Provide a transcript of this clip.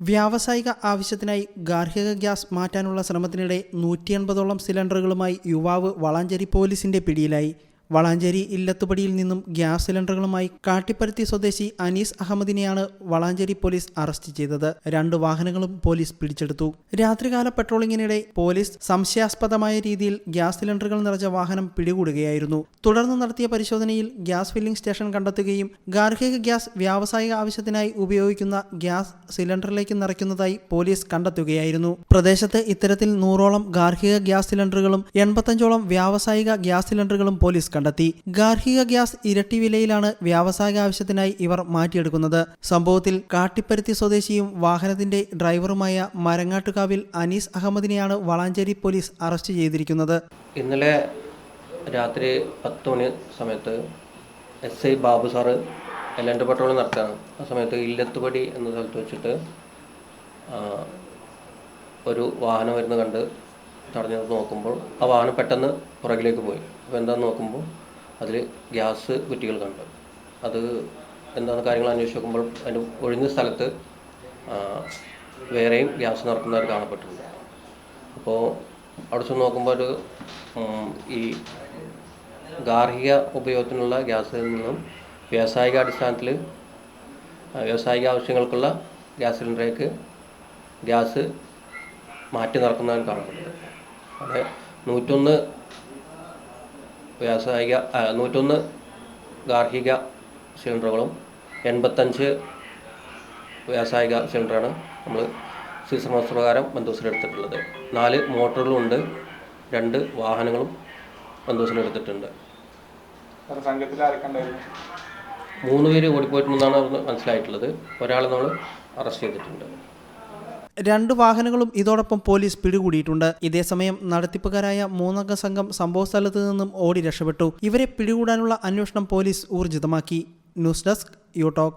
വ്യാവസായിക ആവശ്യത്തിനായി ഗാർഹിക ഗ്യാസ് മാറ്റാനുള്ള ശ്രമത്തിനിടെ നൂറ്റി എൺപതോളം സിലിണ്ടറുകളുമായി യുവാവ് വളാഞ്ചേരി പോലീസിന്റെ പിടിയിലായി. വളാഞ്ചേരി ഇല്ലത്തുപടിയിൽ നിന്നും ഗ്യാസ് സിലിണ്ടറുകളുമായി കാട്ടിപ്പരുത്തി സ്വദേശി അനീസ് അഹമ്മദിനെയാണ് വളാഞ്ചേരി പോലീസ് അറസ്റ്റ് ചെയ്തത്. രണ്ട് വാഹനങ്ങളും പോലീസ് പിടിച്ചെടുത്തു. രാത്രികാല പെട്രോളിങ്ങിനിടെ പോലീസ് സംശയാസ്പദമായ രീതിയിൽ ഗ്യാസ് സിലിണ്ടറുകൾ നിറച്ച വാഹനം പിടികൂടുകയായിരുന്നു. തുടർന്ന് നടത്തിയ പരിശോധനയിൽ ഗ്യാസ് ഫില്ലിംഗ് സ്റ്റേഷൻ കണ്ടെത്തുകയും ഗാർഹിക ഗ്യാസ് വ്യാവസായിക ആവശ്യത്തിനായി ഉപയോഗിക്കുന്ന ഗ്യാസ് സിലിണ്ടറിലേക്ക് നിറയ്ക്കുന്നതായി പോലീസ് കണ്ടെത്തുകയായിരുന്നു. പ്രദേശത്ത് ഇത്തരത്തിൽ നൂറോളം ഗാർഹിക ഗ്യാസ് സിലിണ്ടറുകളും എൺപത്തഞ്ചോളം വ്യാവസായിക ഗ്യാസ് സിലിണ്ടറുകളും പോലീസ് കണ്ടെത്തി. ഗാർഹിക ഗ്യാസ് ഇരട്ടി വിലയിലാണ് വ്യാവസായിക ആവശ്യത്തിനായി ഇവർ മാറ്റിയെടുക്കുന്നത്. സംഭവത്തിൽ കാട്ടിപ്പരുത്തി സ്വദേശിയും വാഹനത്തിന്റെ ഡ്രൈവറുമായ മരങ്ങാട്ടുകാവിൽ അനീസ് അഹമ്മദിനെയാണ് വളാഞ്ചേരി പോലീസ് അറസ്റ്റ് ചെയ്തിരിക്കുന്നത്. ഇന്നലെ രാത്രി പത്ത് മണി സമയത്ത് എസ് ഐ ബാബു സാറ് എല്ലാം പെട്രോൾ നടത്തുകയാണ്. ആ സമയത്ത് ഇല്ലത്തുപടി എന്ന സ്ഥലത്ത് വെച്ചിട്ട് ഒരു വാഹനം വരുന്ന കണ്ട് തടഞ്ഞു നോക്കുമ്പോൾ ആ വാഹനം പെട്ടെന്ന് പുറകിലേക്ക് പോയി. അപ്പോൾ എന്താണെന്ന് നോക്കുമ്പോൾ അതിൽ ഗ്യാസ് കുറ്റികൾ കണ്ടു. അത് എന്താണെന്ന് കാര്യങ്ങൾ അന്വേഷിച്ച് നോക്കുമ്പോൾ അതിന്റെ ഒഴിഞ്ഞ സ്ഥലത്ത് വേറെയും ഗ്യാസ് നിറക്കുന്നവർ കാണപ്പെട്ടിട്ടുണ്ട്. അപ്പോൾ അവിടെ ചെന്ന് നോക്കുമ്പോൾ ഒരു ഈ ഗാർഹിക ഉപയോഗത്തിനുള്ള ഗ്യാസിൽ നിന്നും വ്യാവസായിക അടിസ്ഥാനത്തിൽ വ്യാവസായിക ആവശ്യങ്ങൾക്കുള്ള ഗ്യാസ് സിലിണ്ടറേക്ക് ഗ്യാസ് മാറ്റി നടക്കുന്നവൻ കാണപ്പെടുന്നത് അവിടെ നൂറ്റൊന്ന് വ്യാവസായിക നൂറ്റൊന്ന് ഗാർഹിക സിലിണ്ടറുകളും എൺപത്തഞ്ച് വ്യാവസായിക സിലിണ്ടറാണ് നമ്മൾ സീസൺ മാസ്റ്റർ പ്രകാരം ബന്ധുസിലെടുത്തിട്ടുള്ളത് നാല് മോട്ടോറുകളുണ്ട് രണ്ട് വാഹനങ്ങളും ബന്ധുസിലെടുത്തിട്ടുണ്ട് മൂന്ന് പേര് ഓടിപ്പോയിട്ടുണ്ടെന്നാണ് അവർ മനസ്സിലായിട്ടുള്ളത്. ഒരാളെ നമ്മൾ അറസ്റ്റ് ചെയ്തിട്ടുണ്ട്. രണ്ട് വാഹനങ്ങളും ഇതോടൊപ്പം പോലീസ് പിടികൂടിയിട്ടുണ്ട്. ഇതേസമയം നടത്തിപ്പുകാരായ മൂന്നംഗ സംഘം സംഭവസ്ഥലത്ത് നിന്നും ഓടി രക്ഷപ്പെട്ടു. ഇവരെ പിടികൂടാനുള്ള അന്വേഷണം പോലീസ് ഊർജിതമാക്കി. News desk യൂടോക്ക്